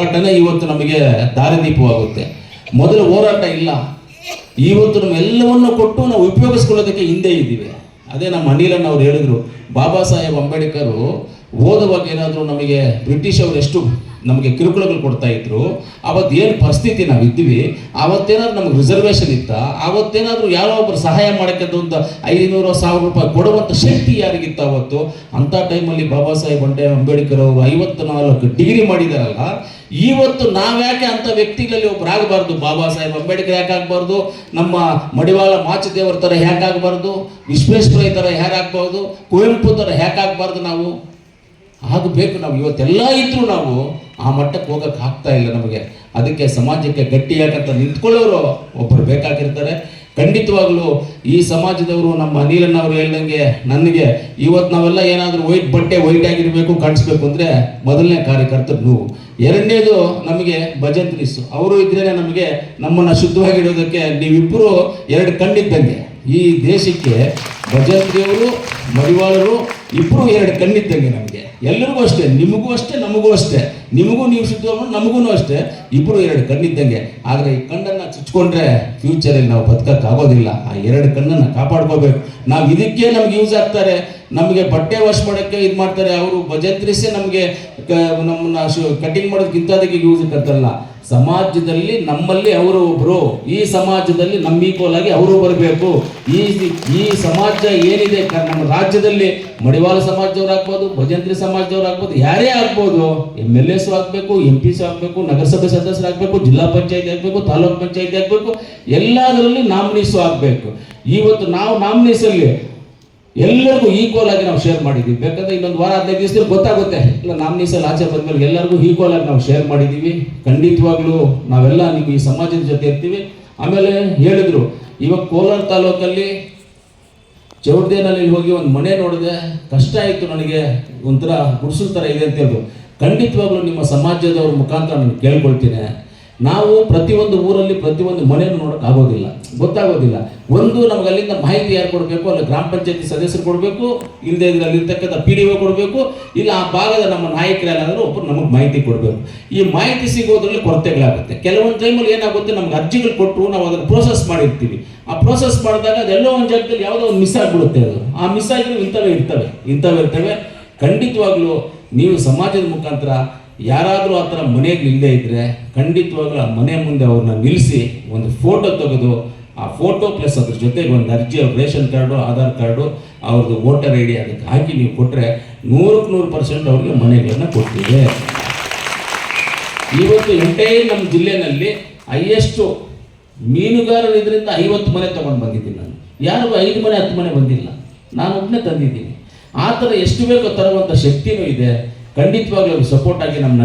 ಹೋರಾಟನೇ ಇವತ್ತು ನಮಗೆ ದಾರಿದೀಪವಾಗುತ್ತೆ. ಮೊದಲು ಹೋರಾಟ ಇಲ್ಲ. ಇವತ್ತು ನಮ್ಮೆಲ್ಲವನ್ನು ಕೊಟ್ಟು ನಾವು ಉಪಯೋಗಿಸ್ಕೊಳ್ಳೋದಕ್ಕೆ ಹಿಂದೆ ಇದ್ದೀವಿ. ಅದೇ ನಮ್ಮ ಅನಿಲಣ್ಣ ಅವ್ರು ಹೇಳಿದ್ರು. ಬಾಬಾ ಸಾಹೇಬ್ ಅಂಬೇಡ್ಕರ್ ಓದುವಾಗ ಏನಾದರೂ ನಮಗೆ ಬ್ರಿಟಿಷ್ ಅವರು ಎಷ್ಟು ನಮಗೆ ಕಿರುಕುಳಗಳು ಕೊಡ್ತಾ ಇದ್ರು ಅವತ್ತು ಏನು ಪರಿಸ್ಥಿತಿ ನಾವು ಇದ್ದೀವಿ, ಅವತ್ತೇನಾದ್ರು ನಮ್ಗೆ ರಿಸರ್ವೇಷನ್ ಇತ್ತ, ಅವತ್ತೇನಾದರೂ ಯಾರೋ ಒಬ್ಬರು ಸಹಾಯ ಮಾಡೋಕ್ಕೆ ಒಂದು ಐನೂರು ಸಾವಿರ ರೂಪಾಯಿ ಕೊಡುವಂಥ ಶಕ್ತಿ ಯಾರಿಗಿತ್ತು ಅವತ್ತು? ಅಂಥ ಟೈಮಲ್ಲಿ ಬಾಬಾ ಸಾಹೇಬ್ ಅಂಬೆ ಅಂಬೇಡ್ಕರ್ ಅವರು ಐವತ್ತು ನಾಲ್ಕು ಡಿಗ್ರಿ ಮಾಡಿದಾರಲ್ಲ ಇವತ್ತು ನಾವ್ಯಾಕೆ ಅಂತ ವ್ಯಕ್ತಿಗಳಲ್ಲಿ ಒಬ್ಬರಾಗಬಾರ್ದು ಬಾಬಾ ಸಾಹೇಬ್ ಅಂಬೇಡ್ಕರ್ ಯಾಕೆ ಆಗಬಾರ್ದು, ನಮ್ಮ ಮಡಿವಾಳ ಮಾಚದೇವರ ಥರ ಯಾಕೆ ಆಗಬಾರ್ದು ವಿಶ್ವೇಶ್ವರಯ್ಯ ಥರ ಯಾರಾಗಬಾರ್ದು ಕುವೆಂಪು ಥರ ಯಾಕೆ ಆಗಬಾರ್ದು ನಾವು? ಆಗಬೇಕು ನಾವು, ಇವತ್ತೆಲ್ಲ ಇದ್ರೂ ನಾವು ಆ ಮಟ್ಟಕ್ಕೆ ಹೋಗಕ್ಕೆ ಆಗ್ತಾ ಇಲ್ಲ ನಮಗೆ. ಅದಕ್ಕೆ ಸಮಾಜಕ್ಕೆ ಗಟ್ಟಿಯಾಗಂತ ನಿಂತ್ಕೊಳ್ಳೋರು ಒಬ್ಬರು ಬೇಕಾಗಿರ್ತಾರೆ. ಖಂಡಿತವಾಗ್ಲೂ ಈ ಸಮಾಜದವರು ನಮ್ಮ ಅನಿಲಣ್ಣ ಅವರು ಹೇಳ್ದಂಗೆ ನನಗೆ ಇವತ್ತು ನಾವೆಲ್ಲ ಏನಾದರೂ ವೈಟ್ ಬಟ್ಟೆ ವೈಟ್ ಆಗಿರಬೇಕು, ಕಾಣಿಸ್ಬೇಕು ಅಂದರೆ ಮೊದಲನೇ ಕಾರ್ಯಕರ್ತರು ನೀವು. ಎರಡನೇದು ನಮಗೆ ಭಜಂತ್ರಿಸು ಅವರು ಇದ್ರೇನೆ ನಮಗೆ ನಮ್ಮನ್ನು ಶುದ್ಧವಾಗಿಡೋದಕ್ಕೆ ನೀವಿಬ್ಬರು ಎರಡು ಕಣ್ಣಿದ್ದಂಗೆ. ಈ ದೇಶಕ್ಕೆ ಭಜಂತ್ರಿಯವರು, ಮಡಿವಾಳರು ಇಬ್ಬರು ಎರಡು ಕಣ್ಣಿದ್ದಂಗೆ ನಮಗೆ. ಎಲ್ಲರಿಗೂ ಅಷ್ಟೇ, ನಿಮಗೂ ಅಷ್ಟೇ, ನಮಗೂ ಅಷ್ಟೇ. ನಿಮಗೂ ನೀವು ಶುದ್ಧ ನಮಗೂ ಅಷ್ಟೇ. ಇಬ್ಬರು ಎರಡು ಕಣ್ಣಿದ್ದಂಗೆ. ಆದರೆ ಈ ಕಣ್ಣನ್ನು ಚುಚ್ಕೊಂಡ್ರೆ ಫ್ಯೂಚರಲ್ಲಿ ನಾವು ಬದುಕಕ್ಕಾಗೋದಿಲ್ಲ ಆ ಎರಡು ಕಣ್ಣನ್ನು ಕಾಪಾಡ್ಕೋಬೇಕು. ನಾವು ಇದಕ್ಕೆ ನಮ್ಗೆ ಯೂಸ್ ಆಗ್ತಾರೆ. ನಮಗೆ ಬಟ್ಟೆ ವಾಶ್ ಮಾಡೋಕ್ಕೆ ಇದು ಮಾಡ್ತಾರೆ. ಅವರು ಬಜೆತ್ರಿಸೇ ನಮಗೆ ನಮ್ಮನ್ನ ಕಟಿಂಗ್ ಮಾಡೋದಕ್ಕಿಂತ ಅದಕ್ಕೆ ಯೂಸ್ ಇರ್ತಲ್ಲ ಸಮಾಜದಲ್ಲಿ ನಮ್ಮಲ್ಲಿ ಅವರು ಒಬ್ರು, ಈ ಸಮಾಜದಲ್ಲಿ ನಮ್ಮ ಈಕ್ವಲ್ ಆಗಿ ಅವರು ಬರಬೇಕು. ಈ ಈ ಸಮಾಜ ಏನಿದೆ ನಮ್ಮ ರಾಜ್ಯದಲ್ಲಿ ಮಡಿವಾಳ ಸಮಾಜದವ್ರು ಆಗ್ಬೋದು, ಭಜಂತ್ರಿ ಸಮಾಜದವ್ರು ಆಗ್ಬೋದು, ಯಾರೇ ಆಗ್ಬೋದು ಎಂ ಎಲ್ ಎಸ್ ಆಗಬೇಕು ಎಂ ಪಿ ಸಿ ಆಗಬೇಕು, ನಗರಸಭೆ ಸದಸ್ಯರಾಗಬೇಕು ಜಿಲ್ಲಾ ಪಂಚಾಯತಿ ಆಗಬೇಕು, ತಾಲೂಕು ಪಂಚಾಯತಿ ಆಗಬೇಕು, ಎಲ್ಲದರಲ್ಲಿ ನಾಮಿನೀಸು ಆಗಬೇಕು. ಇವತ್ತು ನಾವು ನಾಮಿನೀಸಲ್ಲಿ ಎಲ್ಲರಿಗೂ ಈಕ್ವಲ್ ಆಗಿ ನಾವು ಶೇರ್ ಮಾಡಿದ್ದೀವಿ. ಬೇಕಂದ್ರೆ ಇನ್ನೊಂದು ವಾರ, ಹದಿನೈದು ದಿವಸದಲ್ಲಿ ಗೊತ್ತಾಗುತ್ತೆ. ಇಲ್ಲ ನಾಮಿನೀಸಲ್ಲಿ ಆಚೆ ಬಂದ್ಮೇಲೆ ಎಲ್ಲರಿಗೂ ಈಕ್ವಲ್ ಆಗಿ ನಾವು ಶೇರ್ ಮಾಡಿದ್ದೀವಿ. ಖಂಡಿತವಾಗ್ಲೂ ನಾವೆಲ್ಲ ನಿಮ್ಗೆ ಈ ಸಮಾಜದ ಜೊತೆ ಇರ್ತೀವಿ. ಆಮೇಲೆ ಹೇಳಿದ್ರು, ಇವಾಗ ಕೋಲಾರ ತಾಲೂಕಲ್ಲಿ ಚೌಡ್ದೇನಲ್ಲಿ ಹೋಗಿ ಒಂದು ಮನೆ ನೋಡಿದೆ ಕಷ್ಟ ಆಯಿತು ನನಗೆ. ಒಂಥರ ಗುಡಿಸಲ್ ಥರ ಇದೆ ಅಂತ ಹೇಳಿದ್ರು ಖಂಡಿತವಾಗ್ಲೂ ನಿಮ್ಮ ಸಮಾಜದವ್ರ ಮುಖಾಂತರ ನಾನು ಕೇಳ್ಕೊಳ್ತೀನಿ. ನಾವು ಪ್ರತಿಯೊಂದು ಊರಲ್ಲಿ ಪ್ರತಿಯೊಂದು ಮನೆಯನ್ನು ನೋಡೋಕೆ ಆಗೋದಿಲ್ಲ, ಗೊತ್ತಾಗೋದಿಲ್ಲ. ಒಂದು ನಮ್ಗೆ ಅಲ್ಲಿಂದ ಮಾಹಿತಿ ಯಾರು ಕೊಡಬೇಕು? ಅಲ್ಲಿ ಗ್ರಾಮ ಪಂಚಾಯತಿ ಸದಸ್ಯರು ಕೊಡಬೇಕು ಇಲ್ಲದೆ ಅಲ್ಲಿರ್ತಕ್ಕಂಥ ಪಿ ಡಿ ಒ ಕೊಡಬೇಕು, ಇಲ್ಲ ಆ ಭಾಗದ ನಮ್ಮ ನಾಯಕರಲ್ಲಾದರೂ ಒಬ್ಬರು ನಮಗೆ ಮಾಹಿತಿ ಕೊಡಬೇಕು. ಈ ಮಾಹಿತಿ ಸಿಗೋದ್ರಲ್ಲಿ ಕೊರತೆಗಳಾಗುತ್ತೆ. ಕೆಲವೊಂದು ಟೈಮಲ್ಲಿ ಏನಾಗುತ್ತೆ, ನಮ್ಗೆ ಅರ್ಜಿಗಳು ಕೊಟ್ಟು ನಾವು ಅದನ್ನು ಪ್ರೋಸೆಸ್ ಮಾಡಿರ್ತೀವಿ. ಆ ಪ್ರೋಸೆಸ್ ಮಾಡಿದಾಗ ಅದೆಲ್ಲೋ ಒಂದು ಜಾಗದಲ್ಲಿ ಯಾವುದೋ ಒಂದು ಮಿಸ್ ಆಗಿಬಿಡುತ್ತೆ ಅದು. ಆ ಮಿಸ್ ಆಗಿರೋ ಇಂಥವೇ ಇರ್ತವೆ ಇಂಥವೇ ಇರ್ತವೆ. ಖಂಡಿತವಾಗ್ಲೂ ನೀವು ಸಮಾಜದ ಮುಖಾಂತರ ಯಾರಾದರೂ ಆ ಥರ ಮನೆಗೆ ಇಲ್ಲದೆ ಇದ್ದರೆ ಖಂಡಿತವಾಗ್ಲೂ ಆ ಮನೆ ಮುಂದೆ ಅವ್ರನ್ನ ನಿಲ್ಲಿಸಿ ಒಂದು ಫೋಟೋ ತೆಗೆದು, ಆ ಫೋಟೋ ಪ್ಲಸ್ ಅದ್ರ ಜೊತೆಗೆ ಒಂದು ಅರ್ಜಿ, ಅವ್ರ ರೇಷನ್ ಕಾರ್ಡು, ಆಧಾರ್ ಕಾರ್ಡು, ಅವ್ರದ್ದು ವೋಟರ್ ಐ ಡಿ ಅದಕ್ಕೆ ಹಾಕಿ ನೀವು ಕೊಟ್ಟರೆ ನೂರಕ್ಕೆ ನೂರು ಪರ್ಸೆಂಟ್ ಅವ್ರಿಗೆ ಮನೆಗಳನ್ನು ಕೊಡ್ತೀವಿ. ಇವತ್ತು ಎಂಟೈರ್ ನಮ್ಮ ಜಿಲ್ಲೆನಲ್ಲಿ ಹೈಯೆಸ್ಟು ಮೀನುಗಾರರು ಇದರಿಂದ ಐವತ್ತು ಮನೆ ತೊಗೊಂಡು ಬಂದಿದ್ದೀನಿ ನಾನು. ಯಾರಿಗೂ ಐದು ಮನೆ, ಹತ್ತು ಮನೆ ಬಂದಿಲ್ಲ. ನಾನು ಒಬ್ಬನೇ ತಂದಿದ್ದೀನಿ. ಆ ಥರ ಎಷ್ಟು ಬೇಕೋ ತರುವಂಥ ಶಕ್ತಿನೂ ಇದೆ. ಖಂಡಿತವಾಗ್ಲೂ ಸಪೋರ್ಟ್ ಆಗಿ ನಮ್ಮ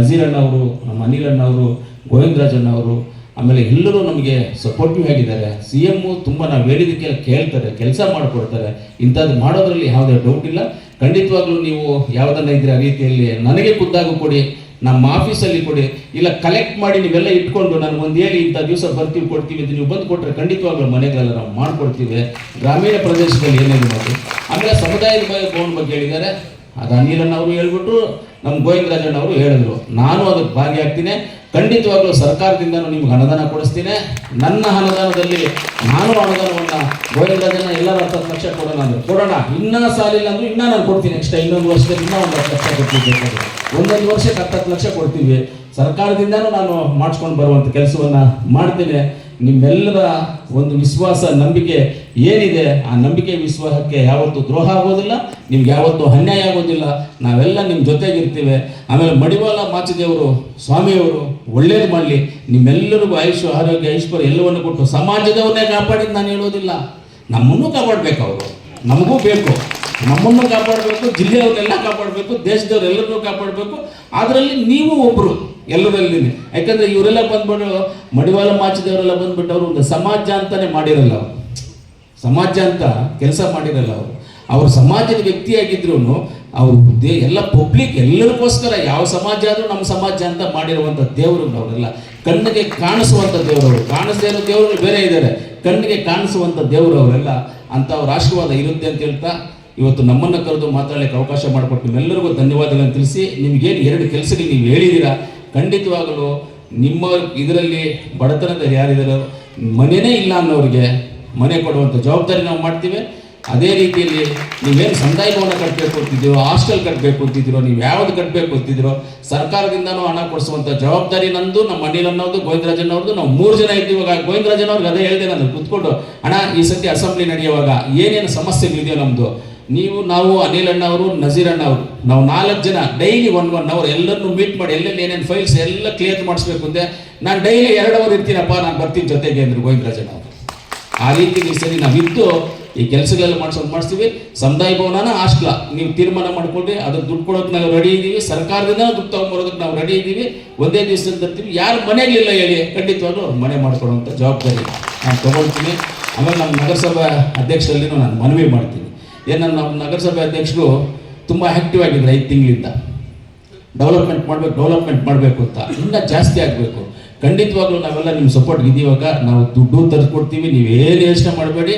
ಅವರು, ನಮ್ಮ ಅನಿಲಣ್ಣ ಅವರು ಗೋವಿಂದರಾಜಣ್ಣ ಅವರು, ಆಮೇಲೆ ಎಲ್ಲರೂ ನಮಗೆ ಸಪೋರ್ಟಿವ್ ಆಗಿದ್ದಾರೆ. ಸಿ ಎಮ್ಮು ತುಂಬ ನಾವು ಹೇಳಿದಕ್ಕೆಲ್ಲ ಕೇಳ್ತಾರೆ, ಕೆಲಸ ಮಾಡಿಕೊಡ್ತಾರೆ. ಇಂಥದ್ದು ಮಾಡೋದ್ರಲ್ಲಿ ಯಾವುದೇ ಡೌಟ್ ಇಲ್ಲ. ಖಂಡಿತವಾಗ್ಲೂ ನೀವು ಯಾವುದನ್ನ ಇದ್ರೆ ಆ ರೀತಿಯಲ್ಲಿ ನನಗೆ ಖುದ್ದಾಗೂ ಕೊಡಿ, ನಮ್ಮ ಆಫೀಸಲ್ಲಿ ಕೊಡಿ. ಇಲ್ಲ ಕಲೆಕ್ಟ್ ಮಾಡಿ ನೀವೆಲ್ಲ ಇಟ್ಕೊಂಡು ನನಗೊಂದು ಹೇಳಿ ಇಂಥ ದಿವಸ ಬರ್ತೀವಿ, ಕೊಡ್ತೀವಿ ಅಂತ ನೀವು ಬಂದು ಕೊಟ್ಟರೆ ಖಂಡಿತವಾಗ್ಲೂ ಮನೆಗಳೆಲ್ಲ ನಾವು ಮಾಡಿಕೊಡ್ತೀವಿ. ಗ್ರಾಮೀಣ ಪ್ರದೇಶದಲ್ಲಿ ಏನೇನು ಮಾಡಿ ಆಮೇಲೆ ಸಮುದಾಯದ ಬಗ್ಗೆ ಬಗ್ಗೆ ಹೇಳಿದ್ದಾರೆ. ಅದು ಅನಿಲನ್ನು ಅವರು ಹೇಳ್ಬಿಟ್ರು. ನಮ್ಮ ಗೋವಿಂದರಾಜಣ್ಣ ಅವರು ಹೇಳಿದ್ರು, ನಾನು ಅದಕ್ಕೆ ಭಾಗಿಯಾಗ್ತೀನಿ. ಖಂಡಿತವಾಗ್ಲೂ ಸರ್ಕಾರದಿಂದನೂ ನಿಮ್ಗೆ ಅನುದಾನ ಕೊಡಿಸ್ತೀನಿ. ನನ್ನ ಅನುದಾನದಲ್ಲಿ ನಾನು ಅನುದಾನವನ್ನು ಗೋವಿಂದರಾಜಣ್ಣ ಎಲ್ಲರ ಹತ್ತು ಲಕ್ಷ ಕೊಡೋಣ ಅಂದ್ರೆ ಕೊಡೋಣ. ಇನ್ನೂ ಸಾಲಿಲ್ಲ ಅಂದ್ರೆ ಇನ್ನೂ ನಾನು ಕೊಡ್ತೀನಿ ನೆಕ್ಸ್ಟ್ ಇನ್ನೊಂದು ವರ್ಷದಲ್ಲಿ ಇನ್ನೂ ಒಂದು ಹತ್ತು ಲಕ್ಷ ಕೊಡ್ತೀನಿ. ಒಂದೊಂದು ವರ್ಷಕ್ಕೆ ಹತ್ತು ಲಕ್ಷ ಕೊಡ್ತೀವಿ. ಸರ್ಕಾರದಿಂದನೂ ನಾನು ಮಾಡಿಸ್ಕೊಂಡು ಬರುವಂಥ ಕೆಲಸವನ್ನು ಮಾಡ್ತೇನೆ. ನಿಮ್ಮೆಲ್ಲರ ಒಂದು ವಿಶ್ವಾಸ, ನಂಬಿಕೆ ಏನಿದೆ, ಆ ನಂಬಿಕೆ ವಿಶ್ವಾಸಕ್ಕೆ ಯಾವತ್ತೂ ದ್ರೋಹ ಆಗೋದಿಲ್ಲ, ನಿಮ್ಗೆ ಯಾವತ್ತೂ ಅನ್ಯಾಯ ಆಗೋದಿಲ್ಲ. ನಾವೆಲ್ಲ ನಿಮ್ಮ ಜೊತೆಗಿರ್ತೀವಿ. ಆಮೇಲೆ ಮಡಿವಾಳ ಮಾಚಿದೇವರು, ಸ್ವಾಮಿಯವರು, ಒಳ್ಳೇದು ಮಾಡಲಿ. ನಿಮ್ಮೆಲ್ಲರಿಗೂ ಆಯುಷ್ ಆರೋಗ್ಯ, ಐಶ್ವರ್ಯ ಎಲ್ಲವನ್ನು ಕೊಟ್ಟು ಸಮಾಜದವನ್ನೇ ಕಾಪಾಡಿದ್ದು ನಾನು ಹೇಳೋದಿಲ್ಲ. ನಮ್ಮನ್ನು ಕಾಪಾಡಬೇಕು ಅವರು. ನಮಗೂ ಬೇಕು. ನಮ್ಮನ್ನು ಕಾಪಾಡಬೇಕು, ಜಿಲ್ಲೆಯವ್ರನ್ನೆಲ್ಲ ಕಾಪಾಡಬೇಕು, ದೇಶದವ್ರೆಲ್ಲರನ್ನೂ ಕಾಪಾಡಬೇಕು. ಅದರಲ್ಲಿ ನೀವು ಒಬ್ಬರು ಎಲ್ಲರಲ್ಲಿ ಯಾಕಂದ್ರೆ ಇವರೆಲ್ಲ ಬಂದ್ಬಿಟ್ಟು ಮಡಿವಾಳ ಮಾಚಿದವರೆಲ್ಲ ಬಂದ್ಬಿಟ್ಟು ಅವರು ಒಂದು ಸಮಾಜ ಅಂತಾನೆ ಮಾಡಿರಲ್ಲ ಅವರು. ಸಮಾಜ ಅಂತ ಕೆಲಸ ಮಾಡಿರಲ್ಲ ಅವರು. ಅವರು ಸಮಾಜದ ವ್ಯಕ್ತಿಯಾಗಿದ್ರು ಅವರು ದೇ ಎಲ್ಲ ಪಬ್ಲಿಕ್ ಎಲ್ಲರಿಗೋಸ್ಕರ ಯಾವ ಸಮಾಜ ಆದರೂ ನಮ್ಮ ಸಮಾಜ ಅಂತ ಮಾಡಿರುವಂಥ ದೇವರು ಅವರೆಲ್ಲ. ಕಣ್ಣಿಗೆ ಕಾಣಿಸುವಂಥ ದೇವರವರು ಕಾಣಿಸದೇ ಇರೋ ದೇವರು ಬೇರೆ ಇದ್ದಾರೆ. ಕಣ್ಣಿಗೆ ಕಾಣಿಸುವಂಥ ದೇವರು ಅವರೆಲ್ಲ. ಅಂತ ಅವ್ರ ಆಶೀರ್ವಾದ ಇರುತ್ತೆ ಅಂತ ಹೇಳ್ತಾ ಇವತ್ತು ನಮ್ಮನ್ನು ಕರೆದು ಮಾತಾಡಲಿಕ್ಕೆ ಅವಕಾಶ ಮಾಡಿಕೊಟ್ಟು ನಿಮ್ಮೆಲ್ಲರಿಗೂ ಧನ್ಯವಾದಗಳನ್ನು ತಿಳಿಸಿ. ನಿಮಗೇನು ಎರಡು ಕೆಲಸಗಳು ನೀವು ಹೇಳಿದ್ದೀರಾ? ಖಂಡಿತವಾಗಲೂ ನಿಮ್ಮ ಇದರಲ್ಲಿ ಬಡತನದ ಯಾರಿದ್ದಾರೋ ಮನೆಯೇ ಇಲ್ಲ ಅನ್ನೋರಿಗೆ ಮನೆ ಕೊಡುವಂಥ ಜವಾಬ್ದಾರಿ ನಾವು ಮಾಡ್ತೀವಿ. ಅದೇ ರೀತಿಯಲ್ಲಿ ನೀವೇನು ಸಂದಾಯ ಭವನ ಕಟ್ಟಬೇಕು ಅಂತಿದ್ದೀರೋ, ಹಾಸ್ಟೆಲ್ ಕಟ್ಟಬೇಕು ಅಂತಿದ್ದೀರೋ, ನೀವು ಯಾವ್ದು ಕಟ್ಟಬೇಕು ಅಂತಿದ್ದೀರೋ, ಸರ್ಕಾರದಿಂದನೂ ಹಣ ಕೊಡಿಸುವಂಥ ಜವಾಬ್ದಾರಿ ನಂದು, ನಮ್ಮ ಅನಿಲ್ ಅನ್ನೋದು ಗೋವಿಂದರಾಜನ್ ಅವ್ರದ್ದು ನಾವು ಮೂರು ಜನ ಇದ್ದೀವಿ, ಇವಾಗ ಗೋವಿಂದರಾಜನ್ ಅವ್ರಿಗೆ ಅದೇ ಹೇಳಿದೆ ನಾನು ಕುತ್ಕೊಂಡು ಹಣ ಈ ಸತಿ ಅಸೆಂಬ್ಲಿ ನಡೆಯುವಾಗ ಏನೇನು ಸಮಸ್ಯೆಗಳಿದೆಯೋ ನಮ್ಮದು ನೀವು, ನಾವು, ಅನಿಲ್ ಅಣ್ಣ ಅವರು, ನಜೀರ್ ಅಣ್ಣ ಅವರು, ನಾವು ನಾಲ್ಕು ಜನ ಡೈಲಿ ಒನ್ ಒನ್ ಅವರ್ ಎಲ್ಲರನ್ನು ಮೀಟ್ ಮಾಡಿ, ಎಲ್ಲೆಲ್ಲಿ ಏನೇನು ಫೈಲ್ಸ್ ಎಲ್ಲ ಕ್ಲಿಯರ್ ಮಾಡಿಸ್ಬೇಕು ಅಂದೆ ನಾನು ಡೈಲಿ ಎರಡು ಅವರ್ ಇರ್ತೀನಪ್ಪ, ನಾನು ಬರ್ತೀನಿ ಜೊತೆಗೆ ಅಂದರು ಗೋವಿಂದರಾಜಣ್ಣ ಅವರು. ಆ ರೀತಿ ಈ ಸರಿ ನಾವಿದ್ದು ಈ ಕೆಲಸಗಳೆಲ್ಲ ಮಾಡಿಸೋದು ಮಾಡಿಸ್ತೀವಿ. ಸಮುದಾಯ ಭವನನ ಹಾಸ್ಟ್ಲ, ನೀವು ತೀರ್ಮಾನ ಮಾಡ್ಕೊಂಡ್ರೆ ಅದ್ರ ದುಡ್ಡು ಕೊಡೋಕೆ ನಾವು ರೆಡಿ ಇದ್ದೀವಿ ಸರ್ಕಾರದಿಂದ ದುಡ್ಡು ತಗೊಂಬರೋದಕ್ಕೆ ನಾವು ರೆಡಿ ಇದ್ದೀವಿ ಒಂದೇ ದಿವಸದಲ್ಲಿ ತರ್ತೀವಿ ಯಾರು ಮನೆಗಳಿಲ್ಲ ಹೇಳಿ, ಖಂಡಿತವಾಗ್ಲೂ ಅವ್ರು ಮನೆ ಮಾಡ್ಕೊಡುವಂಥ ಜವಾಬ್ದಾರಿ ನಾನು ತಗೊಳ್ತೀನಿ. ಆಮೇಲೆ ನಮ್ಮ ನಗರಸಭಾ ಅಧ್ಯಕ್ಷರಲ್ಲಿನೂ ನಾನು ಮನವಿ ಮಾಡ್ತೀನಿ. ಏನು ನಮ್ಮ ನಗರಸಭೆ ಅಧ್ಯಕ್ಷರು ತುಂಬ ಆ್ಯಕ್ಟಿವ್ ಆಗಿದ್ದಾರೆ ಐದು ತಿಂಗಳಿಂದ. ಡೆವಲಪ್ಮೆಂಟ್ ಮಾಡಬೇಕು ಡೆವಲಪ್ಮೆಂಟ್ ಮಾಡಬೇಕು ಅಂತ. ಇನ್ನೂ ಜಾಸ್ತಿ ಆಗಬೇಕು. ಖಂಡಿತವಾಗ್ಲೂ ನಾವೆಲ್ಲ ನಿಮ್ಮ ಸಪೋರ್ಟ್ ಇದೀವಾಗ ನಾವು ದುಡ್ಡು ತರಿಸ್ಕೊಡ್ತೀವಿ ನೀವೇನು ಯೋಚನೆ ಮಾಡಬೇಡಿ.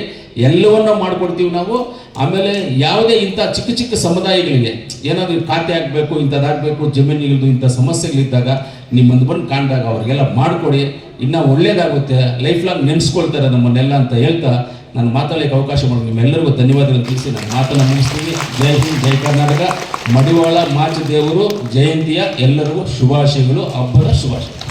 ಎಲ್ಲವನ್ನೂ ಮಾಡಿಕೊಡ್ತೀವಿ ನಾವು. ಆಮೇಲೆ ಯಾವುದೇ ಇಂಥ ಚಿಕ್ಕ ಚಿಕ್ಕ ಸಮುದಾಯಗಳಿಗೆ, ಏನಾದರೂ ಖಾತೆ ಆಗಬೇಕು, ಇಂಥದ್ದಾಗಬೇಕು, ಜಮೀನುಗಳದ್ದು ಇಂಥ ಸಮಸ್ಯೆಗಳಿದ್ದಾಗ ನಿಮ್ಮನ್ನು ಬಂದು ಕಾಣ್ದಾಗ ಅವ್ರಿಗೆಲ್ಲ ಮಾಡಿಕೊಡಿ. ಇನ್ನೂ ಒಳ್ಳೇದಾಗುತ್ತೆ. ಲೈಫ್ ಲಾಂಗ್ ನೆನೆಸ್ಕೊಳ್ತಾರೆ ನಮ್ಮನ್ನೆಲ್ಲ ಅಂತ ಹೇಳ್ತಾ ನಾನು ಮಾತಾಡಲಿಕ್ಕೆ ಅವಕಾಶ ಮಾಡಿ ನಿಮ್ಮೆಲ್ಲರಿಗೂ ಧನ್ಯವಾದಗಳು ತಿಳಿಸಿ ನಾನು ಮಾತನ್ನು ಮುಗಿಸ್ತೀನಿ. ಜೈ ಹಿಂದ್, ಜೈ ಕರ್ನಾಟಕ. ಮಡಿವಾಳ ಮಾಚ ದೇವರು ಜಯಂತಿಯ ಎಲ್ಲರಿಗೂ ಶುಭಾಶಯಗಳು, ಹಬ್ಬದ ಶುಭಾಶಯ.